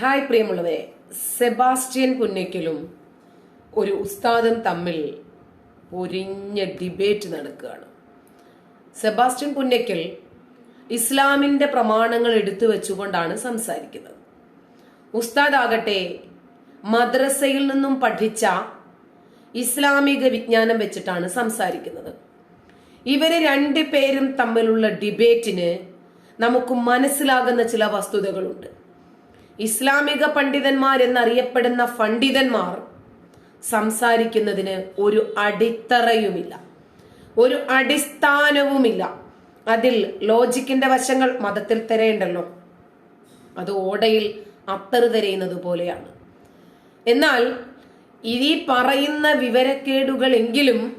Hi പ്രിയമുള്ളവരെ Sebastian പുന്നയ്ക്കലും ഒരു ഉസ്താദും തമ്മിൽ പൊരിഞ്ഞ ഡിബേറ്റ് നടക്കുകയാണ്. സെബാസ്റ്റ്യൻ പുന്നയ്ക്കൽ ഇസ്ലാമിന്റെ പ്രമാണങ്ങൾ എടുത്തു വെച്ചുകൊണ്ടാണ് സംസാരിക്കുന്നത്. ഉസ്താദ് ആകട്ടെ മദ്രസയിൽ നിന്നും പഠിച്ച ഇസ്ലാമിക വിജ്ഞാനം വെച്ചിട്ടാണ് സംസാരിക്കുന്നത്. ഇവർ രണ്ടു പേരും തമ്മിലുള്ള ഡിബേറ്റിന് നമുക്ക് മനസ്സിലാകുന്ന ചില വസ്തുതകളുണ്ട്. ഇസ്ലാമിക പണ്ഡിതന്മാർ എന്നറിയപ്പെടുന്ന പണ്ഡിതന്മാർ സംസാരിക്കുന്നതിന് ഒരു അടിത്തറയുമില്ല. ഒരു അടിസ്ഥാനവുമില്ല. അതിൽ ലോജിക്കിന്റെ വശങ്ങൾ മതത്തിൽ തിരയുണ്ടല്ലോ. അത് ഓടയിൽ അത്തറ് തിരയുന്നത് പോലെയാണ്. എന്നാൽ ഈ പറയുന്ന വിവരക്കേടുകളെങ്കിലും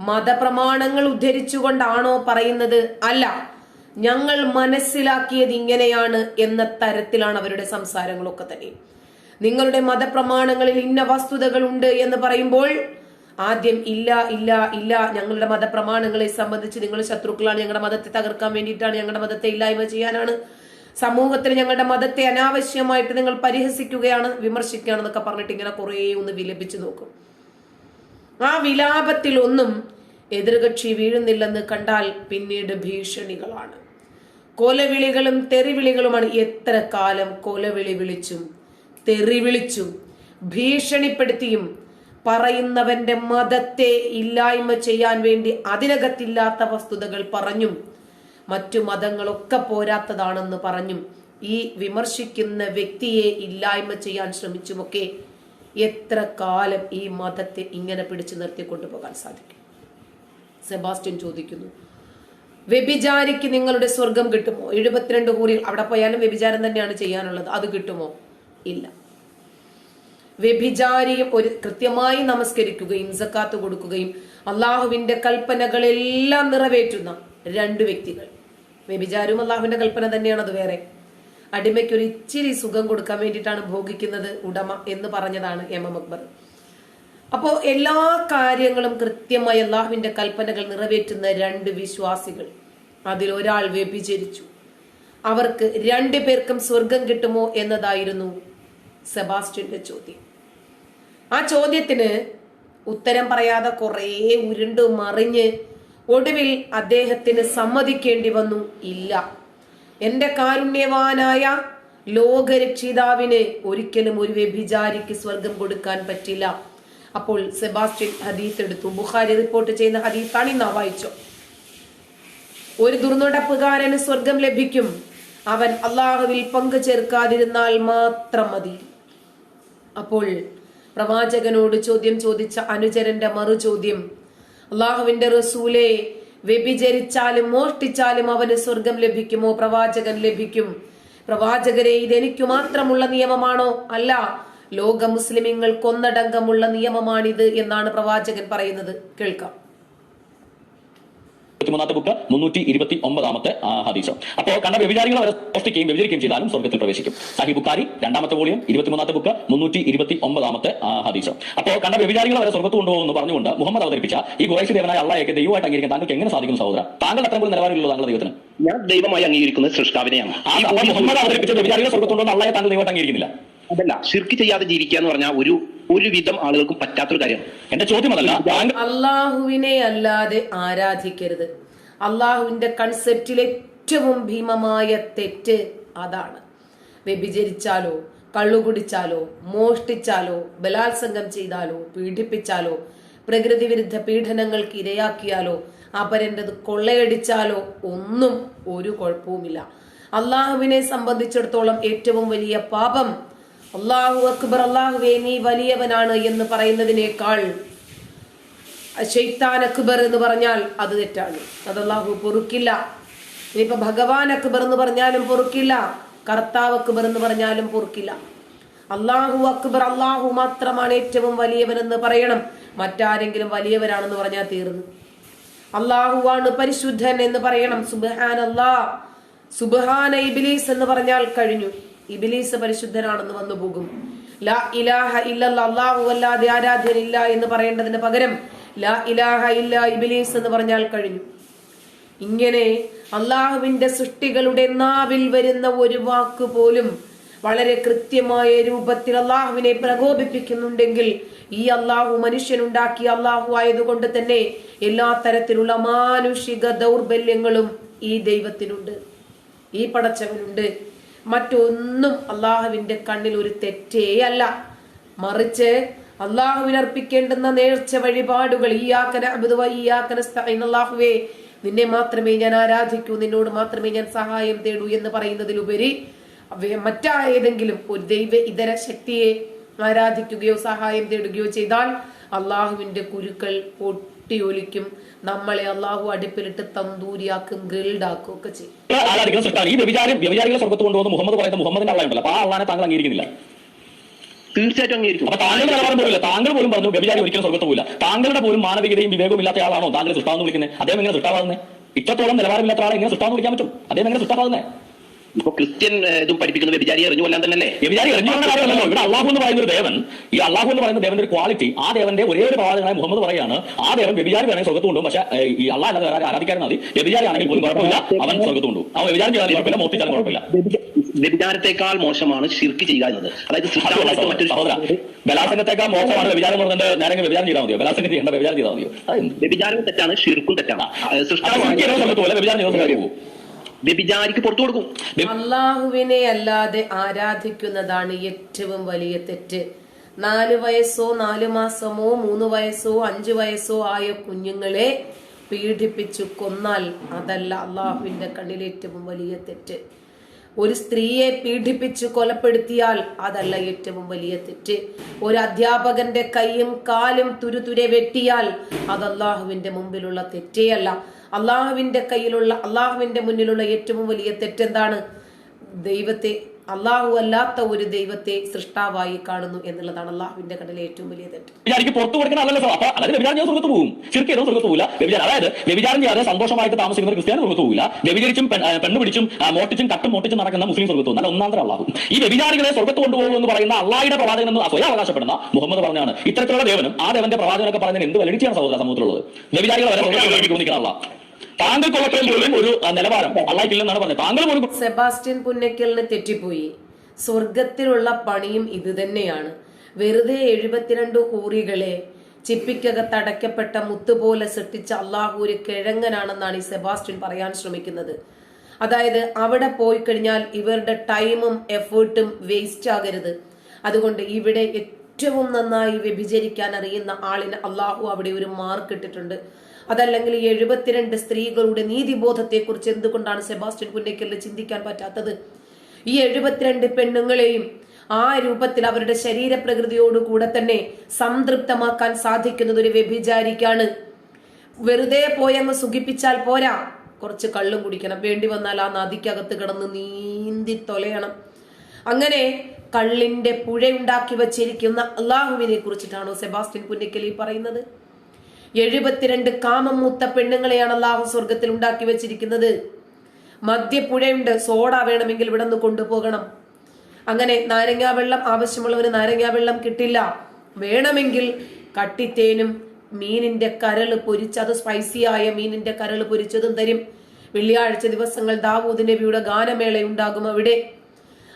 മതപ്രമാണങ്ങൾ ഉദ്ധരിച്ചുകൊണ്ടാണോ പറയുന്നത്? അല്ല. ഞങ്ങൾ മനസ്സിലാക്കിയത് ഇങ്ങനെയാണ് എന്ന തരത്തിലാണ് അവരുടെ സംസാരങ്ങളൊക്കെ തന്നെ. നിങ്ങളുടെ മതപ്രമാണങ്ങളിൽ ഇന്ന വസ്തുതകൾ ഉണ്ട് എന്ന് പറയുമ്പോൾ ആദ്യം ഇല്ല ഇല്ല ഇല്ല ഞങ്ങളുടെ മതപ്രമാണങ്ങളെ സംബന്ധിച്ച് നിങ്ങൾ ശത്രുക്കളാണ് ഞങ്ങളുടെ മതത്തെ തകർക്കാൻ വേണ്ടിയിട്ടാണ് ഞങ്ങളുടെ മതത്തെ ഇല്ലായ്മ ചെയ്യാനാണ്. സമൂഹത്തിൽ ഞങ്ങളുടെ മതത്തെ അനാവശ്യമായിട്ട് നിങ്ങൾ പരിഹസിക്കുകയാണ് വിമർശിക്കുകയാണെന്നൊക്കെ പറഞ്ഞിട്ട് ഇങ്ങനെ കുറേ ഒന്ന് വിലപിച്ചു നോക്കും. ആ വിലാപത്തിൽ ഒന്നും എതിർകക്ഷി വീഴുന്നില്ലെന്ന് കണ്ടാൽ പിന്നീട് ഭീഷണികളാണ്. കൊലവിളികളും തെറിവിളികളുമാണ് എത്ര കാലം കൊലവിളി വിളിച്ചും തെറി വിളിച്ചും ഭീഷണിപ്പെടുത്തിയും പറയുന്നവന്റെ മതത്തെ ഇല്ലായ്മ ചെയ്യാൻ വേണ്ടി അതിനകത്തില്ലാത്ത വസ്തുതകൾ പറഞ്ഞും മറ്റു മതങ്ങളൊക്കെ പോരാത്തതാണെന്ന് പറഞ്ഞും ഈ വിമർശിക്കുന്ന വ്യക്തിയെ ഇല്ലായ്മ ചെയ്യാൻ ശ്രമിച്ചുമൊക്കെ എത്ര കാലം ഈ മതത്തെ ഇങ്ങനെ പിടിച്ചു നിർത്തി കൊണ്ടുപോകാൻ സാധിക്കും? സെബാസ്റ്റ്യൻ ചോദിക്കുന്നു വ്യഭിചാരിക്ക് നിങ്ങളുടെ സ്വർഗം കിട്ടുമോ? എഴുപത്തിരണ്ട് കൂറിൽ അവിടെ പോയാലും വ്യഭിചാരം തന്നെയാണ് ചെയ്യാനുള്ളത്. അത് കിട്ടുമോ? ഇല്ല. വ്യഭിചാരിയും ഒരു കൃത്യമായി നമസ്കരിക്കുകയും സക്കാത്ത് കൊടുക്കുകയും അള്ളാഹുവിന്റെ കൽപ്പനകളെല്ലാം നിറവേറ്റുന്ന രണ്ട് വ്യക്തികൾ. വ്യഭിചാരവും അള്ളാഹുവിന്റെ കൽപ്പന തന്നെയാണ് അത് വേറെ. അടിമയ്ക്ക് ഒരു ഇച്ചിരി സുഖം കൊടുക്കാൻ വേണ്ടിയിട്ടാണ് ഭോഗിക്കുന്നത് ഉടമ എന്ന് പറഞ്ഞതാണ് എം എം അക്ബർ. അപ്പോ എല്ലാ കാര്യങ്ങളും കൃത്യമായി അള്ളാഹുവിന്റെ കൽപ്പനകൾ നിറവേറ്റുന്ന രണ്ട് വിശ്വാസികൾ. അതിൽ ഒരാൾ വ്യഭിചരിച്ചു. അവർക്ക് രണ്ടു പേർക്കും സ്വർഗം കിട്ടുമോ എന്നതായിരുന്നു സെബാസ്റ്റ്യന്റെ ചോദ്യം. ആ ചോദ്യത്തിന് ഉത്തരം പറയാതെ കുറേ ഉരുണ്ടു മറിഞ്ഞ് ഒടുവിൽ അദ്ദേഹത്തിന് സമ്മതിക്കേണ്ടി വന്നു ഇല്ല. എന്റെ കാരുണ്യവാനായ ലോകരക്ഷിതാവിന് ഒരിക്കലും ഒരു വ്യഭിചാരിക്ക് സ്വർഗം കൊടുക്കാൻ പറ്റില്ല. അപ്പോൾ സെബാസ്റ്റ്യൻ ഹദീത്ത് എടുത്തു. ബുഖാരി റിപ്പോർട്ട് ചെയ്യുന്ന ഹദീത്താണ് ഇന്ന് വായിച്ചോ. ഒരു ദുർനടപ്പുകാരന് സ്വർഗം ലഭിക്കും. അവൻ അള്ളാഹുവിൽ പങ്കു ചേർക്കാതിരുന്നാൽ മാത്രം മതി. അപ്പോൾ പ്രവാചകനോട് ചോദ്യം ചോദിച്ച അനുചരന്റെ മറു ചോദ്യം അള്ളാഹുവിന്റെ റസൂലെ വ്യഭിചരിച്ചാലും മോഷ്ടിച്ചാലും അവന് സ്വർഗം ലഭിക്കുമോ? പ്രവാചകൻ ലഭിക്കും. പ്രവാചകരെ ഇതെനിക്കു മാത്രമുള്ള നിയമമാണോ? അല്ല ലോക മുസ്ലിമിങ്ങൾ കൊന്നടങ്കമുള്ള നിയമമാണിത് എന്നാണ് പ്രവാചകൻ പറയുന്നത്. കേൾക്കാം. ഇരുപത്തിമൂന്നാമത്തെ ബുക്ക് മുന്നൂറ്റി ഇരുപത്തി ഒമ്പതാമത്തെ ഹദീസ്. അപ്പോ കണ്ട വ്യഭിചാരികളെ അവരെ സൃഷ്ടിക്കുകയും വ്യഭിചരിക്കുകയും ചെയ്താലും സ്വർഗത്തിൽ പ്രവേശിക്കും. സഹി ബുക്കാരി രണ്ടാമത്തെ വോളിയം ഇരുപത്തിമൂന്നാമത്തെ ബുക്ക് മുന്നൂറ്റി ഇരുപത്തി ഒമ്പതാമത്തെ ഹദീസ്. അപ്പോ കണ്ട വ്യഭിചാരികളെ വരെ സ്വർഗത്ത് കൊണ്ടുപോകുന്നു പറഞ്ഞുകൊണ്ട് മുഹമ്മദ് അവതരിപ്പിച്ച ഈ കുറേശ്ശി ദേവനായ അള്ളാഹയൊക്കെ ദൈവമായിട്ട് അംഗീകരിക്കാൻ താങ്കൾക്ക് എങ്ങനെ സാധിക്കും സഹോദര? താങ്കൾ അത്ര പോലും നിലവാരമില്ലല്ലോ താങ്കളുടെ ദൈവത്തിന്. ഞാൻ ദൈവമായി അംഗീകരിക്കുന്നത് സൃഷ്ടാവിനെയാണ്. അപ്പോൾ മുഹമ്മദ് അവതരിപ്പിച്ച വ്യഭിചാരികളെ സ്വർഗത്ത് കൊണ്ടുവന്ന് അള്ളാഹെ താങ്കൾ ദൈവമായിട്ട് അംഗീകരിക്കുന്നില്ല. അതല്ല ശിർക്ക് ചെയ്യാതെ ജീവിക്കുക എന്ന് പറഞ്ഞാൽ ഒരു ഒരുവിധം ആളുകൾക്കും പറ്റാത്തൊരു കാര്യമാണ് എന്റെ ചോദ്യം അതല്ല അള്ളാഹുവിനെ അല്ലാതെ ആരാധിക്കരുത്. അള്ളാഹുവിന്റെ കൺസെപ്റ്റിൽ ഏറ്റവും ഭീമമായ തെറ്റ് അതാണ്. വ്യഭിചരിച്ചാലോ കള്ളുകുടിച്ചാലോ മോഷ്ടിച്ചാലോ ബലാത്സംഗം ചെയ്താലോ പീഡിപ്പിച്ചാലോ പ്രകൃതി വിരുദ്ധ പീഡനങ്ങൾക്ക് ഇരയാക്കിയാലോ അപരന്റെത് കൊള്ളയടിച്ചാലോ ഒന്നും ഒരു കുഴപ്പവുമില്ല. അള്ളാഹുവിനെ സംബന്ധിച്ചിടത്തോളം ഏറ്റവും വലിയ പാപം അള്ളാഹു അക്ബർ അള്ളാഹുവേ നീ വലിയവനാണ് എന്ന് പറയുന്നതിനേക്കാൾ ഷെയ്ത്താൻ അക്ബർ എന്ന് പറഞ്ഞാൽ അത് തെറ്റാണ്. അത് അള്ളാഹു പൊറുക്കില്ല. ഇനിയിപ്പൊ ഭഗവാൻ അക്ബർ എന്ന് പറഞ്ഞാലും പൊറുക്കില്ല. കർത്താവ് അക്ബർ എന്ന് പറഞ്ഞാലും പൊറുക്കില്ല. അള്ളാഹു അക്ബർ അള്ളാഹു മാത്രമാണ് ഏറ്റവും വലിയവനെന്ന് പറയണം. മറ്റാരെങ്കിലും വലിയവരാണെന്ന് പറഞ്ഞാൽ തീർന്നു. അള്ളാഹുവാണ് പരിശുദ്ധൻ എന്ന് പറയണം. സുബഹാൻ അല്ലാ സുബഹാൻ ഇബിലീസ് എന്ന് പറഞ്ഞാൽ കഴിഞ്ഞു. ഇബിലീസ് പരിശുദ്ധനാണെന്ന് വന്നു പോകും. ലാ ഇലാഹ അള്ളാഹു അല്ലാതെ ആരാധ്യനില്ല എന്ന് പറയേണ്ടതിന് പകരം ലാ ഇലാഹ ഇല്ല ഇബിലീസ് എന്ന് പറഞ്ഞാൽ കഴിഞ്ഞു. ഇങ്ങനെ അള്ളാഹുവിന്റെ സൃഷ്ടികളുടെ നാവിൽ വരുന്ന ഒരു വാക്ക് പോലും വളരെ കൃത്യമായ രൂപത്തിൽ അള്ളാഹുവിനെ പ്രകോപിപ്പിക്കുന്നുണ്ടെങ്കിൽ ഈ അള്ളാഹു മനുഷ്യനുണ്ടാക്കിയ അള്ളാഹു ആയതുകൊണ്ട് തന്നെ എല്ലാ തരത്തിലുള്ള മാനുഷിക ദൗർബല്യങ്ങളും ഈ ദൈവത്തിനുണ്ട്. ഈ പടച്ചവനുണ്ട്. മറ്റൊന്നും അള്ളാഹുവിന്റെ കണ്ണിൽ ഒരു തെറ്റേ അല്ല. മറിച്ച് അർപ്പിക്കേണ്ടുന്ന നേർച്ച വഴിപാടുകൾ ഈയാക്കന അബുദുവ ഈയാക്കന അള്ളാഹുവേ നിന്നെ മാത്രമേ ഞാൻ ആരാധിക്കൂ നിന്നോട് മാത്രമേ ഞാൻ സഹായം തേടൂ എന്ന് പറയുന്നതിലുപരി മറ്റായേതെങ്കിലും ഒരു ദൈവ ഇതര ശക്തിയെ ആരാധിക്കുകയോ സഹായം തേടുകയോ ചെയ്താൽ അള്ളാഹുവിന്റെ കുരുക്കൾ പൊട്ടിയൊലിക്കും നമ്മളെ അള്ളാഹു അടുപ്പിലിട്ട് തന്തൂരിയാക്കും ഗ്രിൽഡാക്കും ഒക്കെ ചെയ്യും. ആരാധിക്കുന്ന സൃഷ്ടാണ് ഈ വ്യഭിചാരം വ്യഭിചാരികളെ സ്വർഗത്ത് കൊണ്ടുവന്ന് മുഹമ്മദ് പറയുന്ന മുഹമ്മദിന്റെ അള്ളാഹുണ്ടല്ലോ അപ്പൊ ആ അള്ളാനെ താങ്കൾ അംഗീകരിക്കുന്നില്ല. തീർച്ചയായിട്ടും അംഗീകരിക്കും. അപ്പൊ താങ്കളുടെ നിലവാരം പോലില്ല താങ്കൾ പോലും പറഞ്ഞു വ്യഭിചാരി ഒരിക്കലും സ്വർഗത്ത് താങ്കളുടെ പോലും മാനവികതയും വിവേകവും ഇല്ലാത്ത ആളാണോ താങ്കൾ സൃഷ്ടാവെന്ന് വിളിക്കുന്നത് അദ്ദേഹം എങ്ങനെ സൃഷ്ടാവാകുന്നത് ഇത്രത്തോളം നിലവാരമില്ലാത്ത ആളെ എങ്ങനെ സൃഷ്ടാവെന്ന് വിളിക്കാൻ പറ്റും? അദ്ദേഹം എങ്ങനെ സൃഷ്ടാവാകുന്നത് ഇപ്പൊ ക്രിസ്ത്യൻ ഇതും പഠിപ്പിക്കുന്നത് വിചാരി എറിഞ്ഞു കൊല്ലാൻ തന്നെ വ്യഭിചാരി എറിഞ്ഞു കൊല്ലാൻ കാര്യമല്ലല്ലോ ഇവിടെ അള്ളാഹു എന്ന് പറയുന്ന ഒരു ദേവൻ ഈ അള്ളാഹു എന്ന് പറയുന്ന ദേവന്റെ ഒരു ക്വാളിറ്റി ആ ദേവന്റെ ഒരേ ഒരു പ്രവാചകനായ മുഹമ്മദ് പറയാണ് ആ ദേവൻ വ്യഭിചാരി വേണമെങ്കിൽ സ്വർഗത്ത് പക്ഷെ ഈ അള്ളാഹ് അല്ലാതെ വേറെ ആരാധിക്കാൻ മതി. വ്യഭിചാരി ആണെങ്കിൽ പോലും കുഴപ്പമില്ല അവൻ സ്വകത്തുണ്ടു അവൻ വ്യഭിചാരം ചെയ്താലും കുഴപ്പമില്ല മോഷ്ടിച്ചാലും കുഴപ്പമില്ല. വ്യഭിചാരത്തെക്കാൾ മോശമാണ് ശിർക്ക് ചെയ്യുക എന്നത്. അതായത് ബലാത്സംഗത്തേക്കാൾ മോശമാണ് വ്യഭിചാരം പറഞ്ഞിട്ട് നേരെ വ്യഭിചാരം ചെയ്താൽ മതിയോ? ബലാസംഗം ചെയ്യേണ്ട വ്യഭിചാരം ചെയ്താൽ മതിയോ? വ്യഭിചാരം തെറ്റാണ് ശിർക്കും തെറ്റാണ്. സൃഷ്ടാവ് വ്യഭിചാരം ചെയ്ത കാര്യം പോകും. വ്യഭിചാരിക്ക് പുറത്തു കൊടുക്കും. അള്ളാഹുവിനെ അല്ലാതെ ആരാധിക്കുന്നതാണ് ഏറ്റവും വലിയ തെറ്റ്? നാല് വയസ്സോ നാല് മാസമോ മൂന്ന് വയസ്സോ അഞ്ചു വയസ്സോ ആയ കുഞ്ഞുങ്ങളെ പീഡിപ്പിച്ചു കൊന്നാൽ അതല്ല അള്ളാഹുവിന്റെ കണ്ണിൽ ഏറ്റവും വലിയ തെറ്റ്. ഒരു സ്ത്രീയെ പീഡിപ്പിച്ച് കൊലപ്പെടുത്തിയാൽ അതല്ല ഏറ്റവും വലിയ തെറ്റ്. ഒരു അധ്യാപകന്റെ കൈയും കാലും തുരുതുരെ വെട്ടിയാൽ അത് അള്ളാഹുവിന്റെ മുമ്പിലുള്ള തെറ്റേയല്ല അള്ളാഹുവിന്റെ കയ്യിലുള്ള അള്ളാഹുവിന്റെ മുന്നിലുള്ള ഏറ്റവും വലിയ തെറ്റെന്താണ്? ദൈവത്തെ അള്ളാഹു അല്ലാത്ത ഒരു ദൈവത്തെ സൃഷ്ടാവായി കാണുന്നു എന്നുള്ളതാണ് അള്ളാഹുവിന്റെ കടലിൽ ഏറ്റവും വലിയ തെറ്റ്. പുറത്ത് കൊടുക്കുന്ന അല്ലല്ലോ അപ്പൊ അതായത് വ്യഭിചാരം സ്വർഗത്ത് പോകും ശരിക്കും ചെയ്തോ സ്വർഗത്ത് പോകില്ല വ്യഭിചാരം അതായത് വ്യഭിചാരം ചെയ്യാതെ സന്തോഷമായിട്ട് താമസിക്കുന്ന ക്രിസ്ത്യാനി സ്വർഗത്ത് പോകില്ല വ്യഭിചരിച്ചും പെണ്ണ് പിടിച്ചും മോട്ടിച്ചും കട്ടും മോട്ടിച്ചും നടക്കുന്ന മുസ്ലിം സ്വർഗത്ത് അല്ല ഒന്നാം അള്ളാഹു. ഈ വ്യഭിചാരികളെ സ്വർഗത്ത് കൊണ്ടുപോകും എന്ന് പറയുന്ന അള്ളാഹിയുടെ പ്രവാചകൻ എന്ന് സ്വയം അവകാശപ്പെടുന്ന മുഹമ്മദ് പറഞ്ഞാണ്. ഇത്തരത്തിലുള്ള ദേവനും ആ ദേവന്റെ പ്രവാചകനൊക്കെ പറഞ്ഞാൽ എന്ത് വലിച്ചാണ് സഹോദര സമൂഹത്തിലുള്ളത്? വ്യഭിചാരികളെ വരെ നിൽക്കുന്ന അള്ളാഹ് ഒരു നിലവാരം പറഞ്ഞത്. സെബാസ്റ്റ്യൻ പുന്നക്കലിന് തെറ്റിപ്പോയി. സ്വർഗത്തിലുള്ള പണിയും ഇത് തന്നെയാണ്. വെറുതെ എഴുപത്തിരണ്ട് ഹൂറികളെ ചിപ്പിക്കകത്ത് അടയ്ക്കപ്പെട്ട മുത്തുപോലെ സൃഷ്ടിച്ച അള്ളാഹു ഒരു കിഴങ്ങനാണെന്നാണ് ഈ സെബാസ്റ്റ്യൻ പറയാൻ ശ്രമിക്കുന്നത്. അതായത് അവിടെ പോയി കഴിഞ്ഞാൽ ഇവരുടെ ടൈമും എഫേർട്ടും വേസ്റ്റ് ആകരുത്. അതുകൊണ്ട് ഇവിടെ ഏറ്റവും നന്നായി വ്യഭിചരിക്കാൻ അറിയുന്ന ആളിന് അള്ളാഹു അവിടെ ഒരു മാർക്ക് ഇട്ടിട്ടുണ്ട് അതല്ലെങ്കിൽ എഴുപത്തിരണ്ട് സ്ത്രീകളുടെ നീതിബോധത്തെക്കുറിച്ച് എന്തുകൊണ്ടാണ് സെബാസ്റ്റ്യൻ പുന്നയ്ക്കലിന് ചിന്തിക്കാൻ പറ്റാത്തത്? ഈ എഴുപത്തിരണ്ട് പെണ്ണുങ്ങളെയും ആ രൂപത്തിൽ അവരുടെ ശരീരപ്രകൃതിയോടുകൂടെ തന്നെ സംതൃപ്തമാക്കാൻ സാധിക്കുന്നത് ഒരു വ്യഭിചാരിക്കാണ്. വെറുതെ പോയങ്ങ് സുഖിപ്പിച്ചാൽ പോരാ. കുറച്ച് കള്ളും കുടിക്കണം. വേണ്ടി വന്നാൽ ആ നദിക്കകത്ത് കിടന്ന് നീന്തി തൊലയണം. അങ്ങനെ കള്ളിന്റെ പുഴയുണ്ടാക്കി വച്ചിരിക്കുന്ന അള്ളാഹുവിനെ കുറിച്ചിട്ടാണോ സെബാസ്റ്റ്യൻ പുന്നക്കലി പറയുന്നത്? എഴുപത്തിരണ്ട് കാമം മൂത്ത പെണ്ണുങ്ങളെയാണ് അള്ളാഹു സ്വർഗത്തിൽ ഉണ്ടാക്കി വെച്ചിരിക്കുന്നത്. മദ്യപ്പുഴയുണ്ട്. സോഡ വേണമെങ്കിൽ ഇവിടെ നിന്ന് കൊണ്ടുപോകണം. അങ്ങനെ നാരങ്ങാ വെള്ളം ആവശ്യമുള്ളവന് നാരങ്ങാ വെള്ളം കിട്ടില്ല. വേണമെങ്കിൽ കട്ടിത്തേനും മീനിന്റെ കരൾ പൊരിച്ച് അത് സ്പൈസിയായ മീനിന്റെ കരൾ പൊരിച്ചതും തരും. വെള്ളിയാഴ്ച ദിവസങ്ങൾ ദാവൂദ് നബിയുടെ ഗാനമേള ഉണ്ടാകും അവിടെ.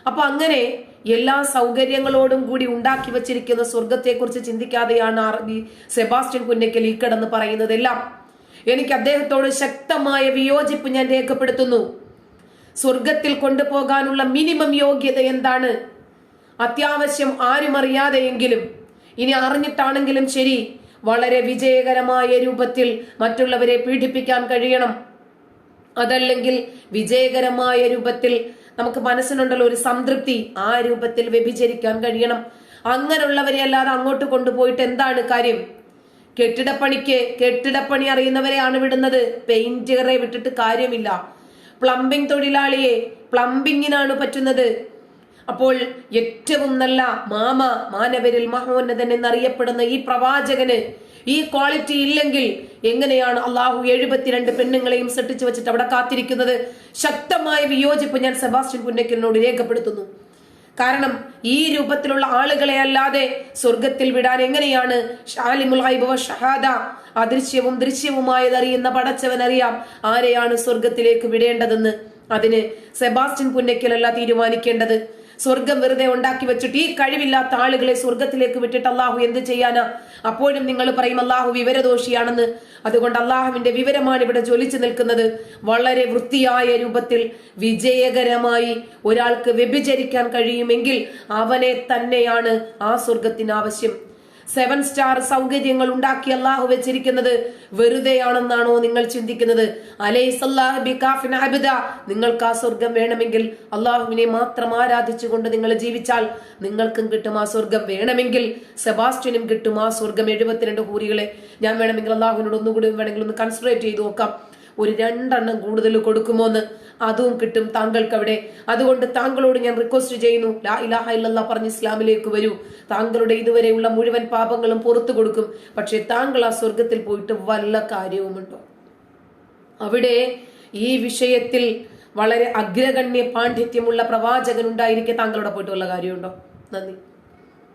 അപ്പൊ അങ്ങനെ എല്ലാ സൗകര്യങ്ങളോടും കൂടി ഉണ്ടാക്കി വച്ചിരിക്കുന്ന സ്വർഗത്തെക്കുറിച്ച് ചിന്തിക്കാതെയാണ് അറബി സെബാസ്റ്റ്യൻ പുന്നക്കൽ ഈ കിടന്ന് പറയുന്നതെല്ലാം. എനിക്ക് അദ്ദേഹത്തോട് ശക്തമായ വിയോജിപ്പ് ഞാൻ രേഖപ്പെടുത്തുന്നു. സ്വർഗത്തിൽ കൊണ്ടുപോകാനുള്ള മിനിമം യോഗ്യത എന്താണ്? അത്യാവശ്യം ആരും അറിയാതെയെങ്കിലും ഇനി അറിഞ്ഞിട്ടാണെങ്കിലും ശരി വളരെ വിജയകരമായ രൂപത്തിൽ മറ്റുള്ളവരെ പീഡിപ്പിക്കാൻ കഴിയണം. അതല്ലെങ്കിൽ വിജയകരമായ രൂപത്തിൽ നമുക്ക് മനസ്സിനുണ്ടല്ലോ ഒരു സംതൃപ്തി ആ രൂപത്തിൽ വ്യഭിചരിക്കാൻ കഴിയണം. അങ്ങനെയുള്ളവരെ അല്ലാതെ അങ്ങോട്ട് കൊണ്ടുപോയിട്ട് എന്താണ് കാര്യം? കെട്ടിടപ്പണിക്ക് കെട്ടിടപ്പണി അറിയുന്നവരെയാണ് വിടുന്നത്. പെയിന്ററെ വിട്ടിട്ട് കാര്യമില്ല. പ്ലംബിംഗ് തൊഴിലാളിയെ പ്ലംബിങ്ങിനാണ് പറ്റുന്നത്. അപ്പോൾ ഏറ്റവും നല്ല മാമ മാനവരിൽ മഹോന്നതൻ എന്നറിയപ്പെടുന്ന ഈ പ്രവാചകന് ഈ ക്വാളിറ്റി ഇല്ലെങ്കിൽ എങ്ങനെയാണ് അള്ളാഹു എഴുപത്തിരണ്ട് പെണ്ണുങ്ങളെയും സൃഷ്ടിച്ചു വെച്ചിട്ട് അവിടെ കാത്തിരിക്കുന്നത്? ശക്തമായ വിയോജിപ്പ് ഞാൻ സെബാസ്റ്റ്യൻ പുന്നക്കിനോട് രേഖപ്പെടുത്തുന്നു. കാരണം ഈ രൂപത്തിലുള്ള ആളുകളെ അല്ലാതെ സ്വർഗത്തിൽ വിടാൻ എങ്ങനെയാണ്? ഷാലിമുൽ ഷഹാദ അദൃശ്യവും ദൃശ്യവുമായത് അറിയുന്ന പടച്ചവൻ അറിയാം ആരെയാണ് സ്വർഗത്തിലേക്ക് വിടേണ്ടതെന്ന്. അതിന് സെബാസ്റ്റ്യൻ പുന്നയ്ക്കലല്ല തീരുമാനിക്കേണ്ടത്. സ്വർഗം വെറുതെ ഉണ്ടാക്കി വെച്ചിട്ട് ഈ കഴിവില്ലാത്ത ആളുകളെ സ്വർഗത്തിലേക്ക് വിട്ടിട്ട് അള്ളാഹു എന്ത് ചെയ്യാനാ? അപ്പോഴും നിങ്ങൾ പറയും അള്ളാഹു വിവരദോഷിയാണെന്ന്. അതുകൊണ്ട് അള്ളാഹുവിന്റെ വിവരമാണ് ഇവിടെ ജ്വലിച്ചു നിൽക്കുന്നത്. വളരെ വൃത്തിയായ രൂപത്തിൽ വിജയകരമായി ഒരാൾക്ക് വ്യഭിചരിക്കാൻ കഴിയുമെങ്കിൽ അവനെ തന്നെയാണ് ആ സ്വർഗത്തിന് ആവശ്യം. സെവൻ സ്റ്റാർ സൗകര്യങ്ങൾ ഉണ്ടാക്കി അള്ളാഹു വെച്ചിരിക്കുന്നത് വെറുതെയാണെന്നാണോ നിങ്ങൾ ചിന്തിക്കുന്നത്. നിങ്ങൾക്ക് ആ സ്വർഗം വേണമെങ്കിൽ അള്ളാഹുവിനെ മാത്രം ആരാധിച്ചുകൊണ്ട് നിങ്ങൾ ജീവിച്ചാൽ നിങ്ങൾക്കും കിട്ടും ആ സ്വർഗം വേണമെങ്കിൽ സെബാസ്റ്റ്യനും കിട്ടും ആ സ്വർഗം എഴുപത്തിരണ്ട് ഹൂരികളെ ഞാൻ വേണമെങ്കിൽ അള്ളാഹുവിനോട് ഒന്നുകൂടി വേണമെങ്കിൽ ഒന്ന് കൺസിഡറേറ്റ് ചെയ്ത് നോക്കാം. ഒരു രണ്ടെണ്ണം കൂടുതൽ കൊടുക്കുമോന്ന് അതും കിട്ടും താങ്കൾക്ക് അവിടെ അതുകൊണ്ട് താങ്കളോട് ഞാൻ റിക്വസ്റ്റ് ചെയ്യുന്നു. ലാ ഇലാഹ പറഞ്ഞ് ഇസ്ലാമിലേക്ക് വരൂ. താങ്കളുടെ ഇതുവരെയുള്ള മുഴുവൻ പാപങ്ങളും പുറത്തു കൊടുക്കും. പക്ഷെ താങ്കൾ ആ സ്വർഗത്തിൽ പോയിട്ട് വല്ല കാര്യവുമുണ്ടോ? അവിടെ ഈ വിഷയത്തിൽ വളരെ അഗ്രഗണ്യ പാണ്ഡിത്യമുള്ള പ്രവാചകൻ ഉണ്ടായിരിക്കെ താങ്കളുടെ പോയിട്ട് വല്ല കാര്യമുണ്ടോ നന്ദി.